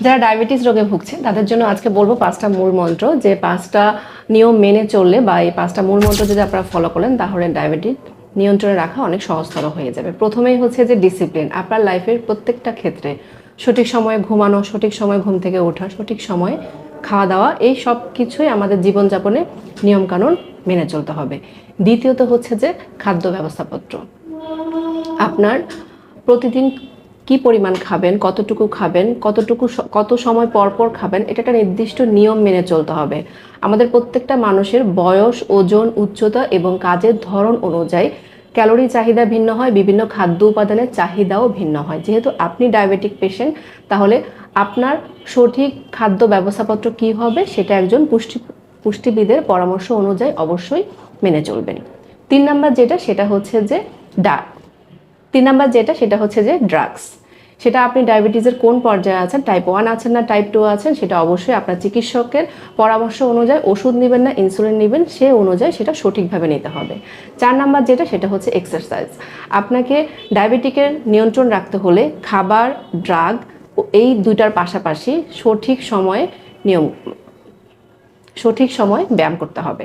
যারা ডায়াবেটিস রোগে ভুগছে তাদের জন্য আজকে বলব পাঁচটা মূল মন্ত্র যে পাঁচটা নিয়ম মেনে চললে বা এই পাঁচটা মূল মন্ত্র যদি আপনারা ফলো করেন, তাহলে ডায়াবেটিস নিয়ন্ত্রণে রাখা অনেক সহজতর হয়ে যাবে। প্রথমেই হচ্ছে যে ডিসিপ্লিন আপনার লাইফের প্রত্যেকটা ক্ষেত্রে সঠিক সময়ে ঘুমানো, সঠিক সময়ে ঘুম থেকে ওঠা, সঠিক সময়ে খাওয়া দাওয়া, এই সব কিছুই আমাদের জীবনযাপনে নিয়মকানুন মেনে চলতে হবে। দ্বিতীয়ত হচ্ছে যে খাদ্য ব্যবস্থাপত্র। আপনার প্রতিদিন কি পরিমাণ খাবেন, কতটুকু খাবেন, কতটুকু কত সময় পর পর খাবেন, এটা একটা নির্দিষ্ট নিয়ম মেনে চলতে হবে। আমাদের প্রত্যেকটা মানুষের বয়স, ওজন, উচ্চতা এবং কাজের ধরন অনুযায়ী ক্যালোরি চাহিদা ভিন্ন হয়, বিভিন্ন খাদ্য উপাদানের চাহিদাও ভিন্ন হয়। যেহেতু আপনি ডায়াবেটিক পেশেন্ট, তাহলে আপনার সঠিক খাদ্য ব্যবস্থাপত্র কী হবে, সেটা একজন পুষ্টি, পুষ্টিবিদের পরামর্শ অনুযায়ী অবশ্যই মেনে চলবেন। তিন নাম্বার যেটা, সেটা হচ্ছে যে ডা তিন নাম্বার যেটা, সেটা হচ্ছে যে ড্রাগস সেটা আপনি ডায়াবেটিসের কোন পর্যায়ে আছেন? টাইপ ওয়ান আছেন না টাইপ টু আছেন? সেটা অবশ্যই আপনার চিকিৎসকের পরামর্শ অনুযায়ী ওষুধ নেবেন না ইনসুলিন নেবেন, সে অনুযায়ী সেটা সঠিকভাবে নিতে হবে। চার নাম্বার যেটা, সেটা হচ্ছে এক্সারসাইজ আপনাকে ডায়াবেটিকের নিয়ন্ত্রণ রাখতে হলে খাবার ড্রাগ এই দুইটার পাশাপাশি সঠিক সময়ে নিয়ম, সঠিক সময় ব্যায়াম করতে হবে।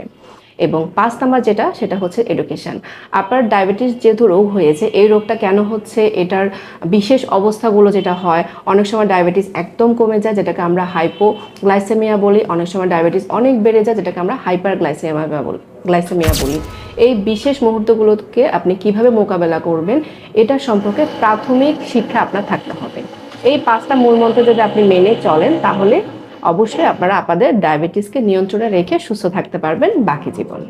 এবং পাঁচ নাম্বার যেটা, সেটা হচ্ছে এডুকেশন আপনার ডায়াবেটিস যেহেতু রোগ হয়েছে, এই রোগটা কেন হচ্ছে, এটার বিশেষ অবস্থাগুলো যেটা হয়, অনেক সময় ডায়াবেটিস একদম কমে যায়, যেটাকে আমরা হাইপোগ্লাইসেমিয়া বলি, অনেক সময় ডায়াবেটিস অনেক বেড়ে যায়, যেটাকে আমরা হাইপার গ্লাইসেমিয়া বলি গ্লাইসেমিয়া বলি। এই বিশেষ মুহূর্তগুলোকে আপনি কীভাবে মোকাবেলা করবেন, এটা সম্পর্কে প্রাথমিক শিক্ষা আপনার থাকতে হবে। এই পাঁচটা মূলমন্ত্র যদি আপনি মেনে চলেন, তাহলে অবশ্যই আপনারা আপনাদের ডায়াবেটিসকে নিয়ন্ত্রণে রেখে সুস্থ থাকতে পারবেন বাকি জীবন।